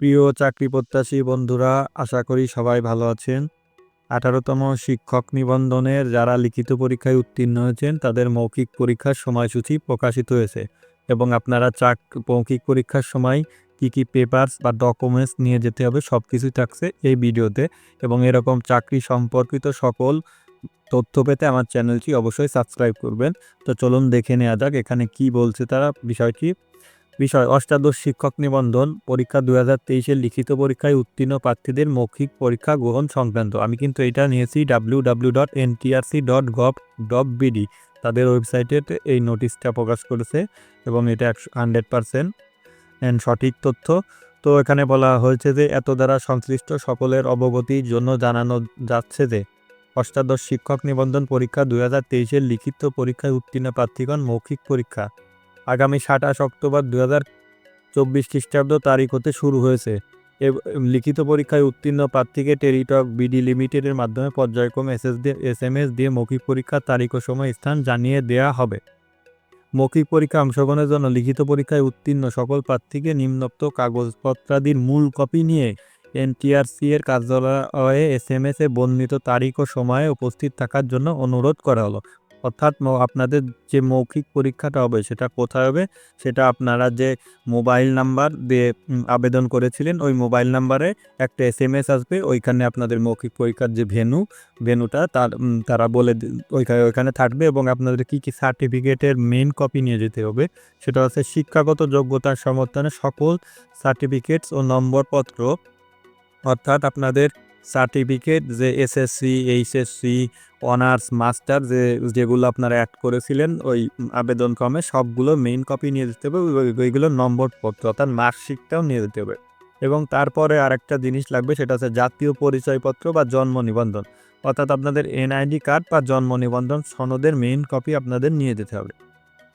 প্রিয় চাকরি প্রত্যাশী বন্ধুরা, আশা করি সবাই ভালো আছেন। আঠারোতম শিক্ষক নিবন্ধনের যারা লিখিত পরীক্ষায় উত্তীর্ণ হয়েছেন, তাদের মৌখিক পরীক্ষার সময়সূচি প্রকাশিত হয়েছে এবং আপনারা চাক, মৌখিক পরীক্ষার সময় কি কি পেপারস বা ডকুমেন্টস নিয়ে যেতে হবে সব কিছুই থাকছে এই ভিডিওতে এবং এরকম চাকরি সম্পর্কিত সকল তথ্য পেতে আমার চ্যানেলটি অবশ্যই সাবস্ক্রাইব করবেন। তো চলুন দেখে নেওয়া যাক এখানে কি বলছে তারা বিষয়টি। বিষয়, অষ্টাদশ শিক্ষক নিবন্ধন, পরীক্ষা দু হাজার তেইশের লিখিত পরীক্ষায় উত্তীর্ণ প্রার্থীদের মৌখিক পরীক্ষা গ্রহণ সংক্রান্ত। আমি কিন্তু এটা নিয়েছি W W dot NTRC dot gov dot BD তাদের ওয়েবসাইটে এই নোটিশটা প্রকাশ করেছে এবং এটা একশো হান্ড্রেড পারসেন্ট সঠিক তথ্য। তো এখানে বলা হয়েছে যে, এত দ্বারা সংশ্লিষ্ট সকলের অবগতির জন্য জানানো যাচ্ছে যে, অষ্টাদশ শিক্ষক নিবন্ধন পরীক্ষা দু হাজার তেইশের লিখিত পরীক্ষায় উত্তীর্ণ প্রার্থীগণ মৌখিক পরীক্ষা। আগামী সাতাশ অক্টোবর দু হাজার চব্বিশ খ্রিস্টাব্দ তারিখ হতে শুরু হয়েছে। লিখিত পরীক্ষায় উত্তীর্ণ প্রার্থীকে টেরিটক বিডি লিমিটেডের মাধ্যমে পর্যায়ক্রমে এস দিয়ে এস এম এস দিয়ে মৌখিক পরীক্ষার তারিখ ও সময় স্থান জানিয়ে দেয়া হবে। মৌখিক পরীক্ষা অংশগ্রহণের জন্য লিখিত পরীক্ষায় উত্তীর্ণ সকল প্রার্থীকে নিম্নোক্ত কাগজপত্রাদির মূল কপি নিয়ে এনটিআরসি এর কার্যালয়ে এস এম এস এ বর্ণিত তারিখ ও সময়ে উপস্থিত থাকার জন্য অনুরোধ করা হলো। অর্থাৎ আপনাদের যে মৌখিক পরীক্ষাটা হবে সেটা কোথায় হবে? সেটা আপনারা যে মোবাইল নাম্বার দিয়ে আবেদন করেছিলেন, ওই মোবাইল নাম্বারে একটা এস এম এস আসবে, ওইখানে আপনাদের মৌখিক পরীক্ষার যে ভেনু, ভেনুটা তার তারা বলে ওইখানে ওইখানে থাকবে এবং আপনাদের কি কি সার্টিফিকেটের মেন কপি নিয়ে যেতে হবে, সেটা হচ্ছে শিক্ষাগত যোগ্যতার সমর্থনে সকল সার্টিফিকেটস ও নম্বরপত্র, অর্থাৎ আপনাদের সার্টিফিকেট, যে এসএসসি, এইচএসসি, অনার্স, মাস্টার, যে যেগুলো আপনারা অ্যাড করেছিলেন, ওই আবেদন ক্রমে সবগুলো মেইন কপি নিয়ে যেতে হবে, ওই- ওইগুলো নম্বরপত্র অর্থাৎ মার্কশিটটাও নিয়ে যেতে হবে। এবং তারপরে আরেকটা জিনিস লাগবে, সেটা হচ্ছে জাতীয় পরিচয়পত্র বা জন্ম নিবন্ধন। অর্থাৎ আপনাদের এনআইডি কার্ড বা জন্ম নিবন্ধন সনদের মেইন কপি আপনাদের নিয়ে যেতে হবে।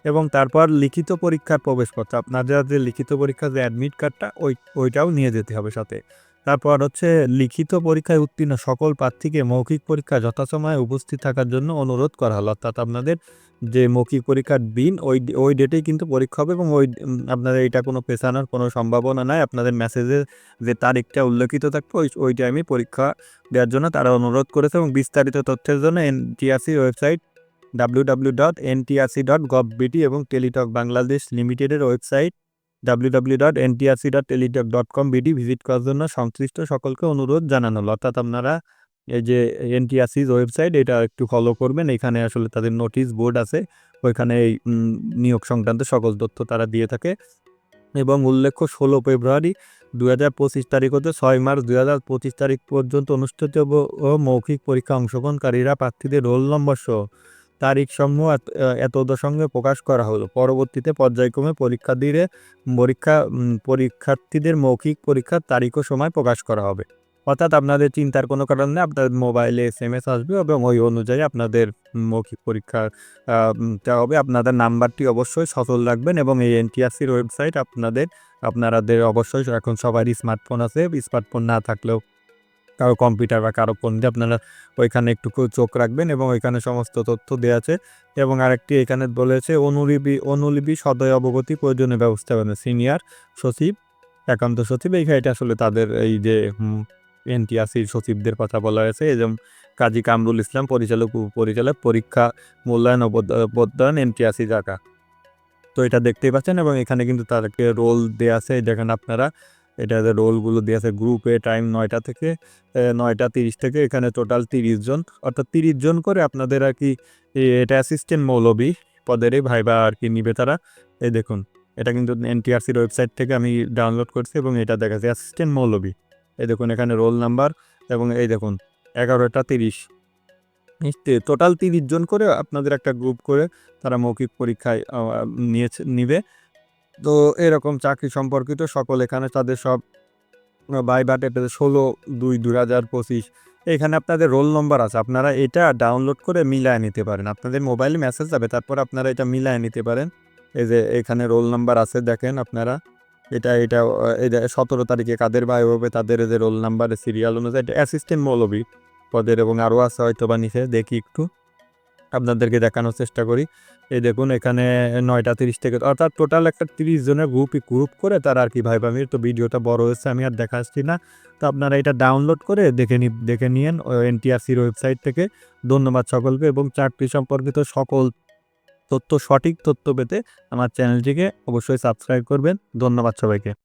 এবং তারপর লিখিত পরীক্ষার প্রবেশপত্র, আপনাদের যে লিখিত পরীক্ষার যে অ্যাডমিট কার্ডটা ওই, ওইটাও নিয়ে যেতে হবে সাথে। তারপর হচ্ছে লিখিত পরীক্ষায় উত্তীর্ণ সকল প্রার্থীকে মৌখিক পরীক্ষা যথাসময়ে উপস্থিত থাকার জন্য অনুরোধ করা হলো। অর্থাৎ আপনাদের যে মৌখিক পরীক্ষার দিন, ওই ওই ডেটেই কিন্তু পরীক্ষা হবে এবং ওই আপনাদের এটা কোনো পেছানোর কোনো সম্ভাবনা নাই। আপনাদের মেসেজে যে তারিখটা উল্লেখিত থাকবে, ওই ওই টাইমে পরীক্ষা দেওয়ার জন্য তারা অনুরোধ করেছে এবং বিস্তারিত তথ্যের জন্য NTRC website W W dot NTRC dot gov BT এবং টেলিটক বাংলাদেশ লিমিটেডের website W W dot dot dot com BD visit করার জন্য সংশ্লিষ্ট সকলকে অনুরোধ জানানো। হলো অর্থাৎ আপনারা এই যে এনটিআরসির ওয়েবসাইট এটা একটু ফলো করবেন। এখানে আসলে তাদের নোটিশ বোর্ড আছে। ওইখানে এই নিয়োগ সংক্রান্ত সকল তথ্য তারা দিয়ে থাকে। এবং উল্লেখ্য, ষোলো ফেব্রুয়ারি দু হাজার পঁচিশ তারিখ হতে ছয় মার্চ দু হাজার পঁচিশ তারিখ পর্যন্ত অনুষ্ঠিত মৌখিক পরীক্ষা অংশগ্রহণকারীরা প্রার্থীদের রোল নম্বর সহ তারিখ সমূহ এত- এতদের সঙ্গে প্রকাশ করা হলো। পরবর্তীতে পর্যায়ক্রমে পরীক্ষা দিয়ে পরীক্ষা পরীক্ষার্থীদের মৌখিক পরীক্ষার তারিখ ও সময় প্রকাশ করা হবে। অর্থাৎ আপনাদের চিন্তার কোনো কারণ নেই আপনাদের মোবাইলে এস এম এস আসবে এবং ওই অনুযায়ী আপনাদের মৌখিক পরীক্ষা আহ, উম, টা হবে। আপনাদের নাম্বারটি অবশ্যই সচল রাখবেন এবং এই এনটিআরসির ওয়েবসাইট আপনাদের আপনাদের অবশ্যই এখন সবারই স্মার্টফোন আছে স্মার্টফোন না থাকলেও কারও কম্পিউটার বা কারও ফোন দিয়ে আপনারা ওইখানে একটু চোখ রাখবেন এবং ওইখানে সমস্ত তথ্য দেওয়া আছে। এবং আরেকটি এখানে বলেছে, অনুলিপি অনুলিপি সদয় অবগতি প্রয়োজনীয় ব্যবস্থা ব্যবস্থাপনা সিনিয়র সচিব, একান্ত সচিব। এইখানে এটা আসলে তাদের এই যে এনটিআরসির সচিবদের কথা বলা হয়েছে। যেমন কাজী কামরুল ইসলাম, পরিচালক, উপপরিচালক, পরীক্ষা, মূল্যায়ন অবদান এনটিআরসি জায়গা তো এটা দেখতেই পাচ্ছেন এবং এখানে কিন্তু তাদেরকে রোল দেওয়া আছে। যেখানে আপনারা এটা রোলগুলো দেওয়া আছে গ্রুপে টাইম নয়টা থেকে নয়টা তিরিশ থেকে, এখানে টোটাল তিরিশ জন। অর্থাৎ তিরিশ জন করে আপনাদের আর কি এটা অ্যাসিস্ট্যান্ট মৌলবী পদেরই ভাইবা আর কি নিবে তারা। এই দেখুন, এটা কিন্তু এনটিআরসির ওয়েবসাইট থেকে আমি ডাউনলোড করছি এবং এটা দেখা অ্যাসিস্ট্যান্ট মৌলবী। এই দেখুন, এখানে রোল নাম্বার এবং এই দেখুন, এগারোটা তিরিশ। নিশ্চয় টোটাল তিরিশ জন করে আপনাদের একটা গ্রুপ করে তারা মৌখিক পরীক্ষায় নিয়েছে, নিবে। তো এরকম চাকরি সম্পর্কিত সকল এখানে তাদের সব বাই বাট ষোলো দুই দু হাজার পঁচিশ এখানে আপনাদের রোল নম্বর আছে। আপনারা এটা ডাউনলোড করে মিলায় নিতে পারেন। আপনাদের মোবাইলে মেসেজ যাবে তারপর আপনারা এটা মিলায় নিতে পারেন। এই যে এখানে রোল নাম্বার আছে দেখেন আপনারা। এটা এটা আহ, এটা সতেরো তারিখে কাদের ভাই হবে তাদের এই যে রোল নাম্বার সিরিয়াল অনুযায়ী এটা অ্যাসিস্ট্যান্ট মৌলবী পদের এবং আরও আছে হয়তো বা নিচে দেখি একটু। আপনাদেরকে দেখানোর চেষ্টা করি। এই দেখুন, এখানে নয়টা তিরিশ থেকে, অর্থাৎ টোটাল একটা তিরিশ জনের গ্রুপ গ্রুপ করে তারা আর কি ভাই ভাবির তো ভিডিওটা বড় হয়েছে, আমি আর দেখাচ্ছি না। তো আপনারা এটা ডাউনলোড করে দেখে নি, দেখে নিয়েন এনটিআরসির ওয়েবসাইট থেকে। ধন্যবাদ সকলকে এবং চাকরি সম্পর্কিত সকল তথ্য সঠিক তথ্য পেতে আমার চ্যানেলটিকে অবশ্যই সাবস্ক্রাইব করবেন। ধন্যবাদ সবাইকে।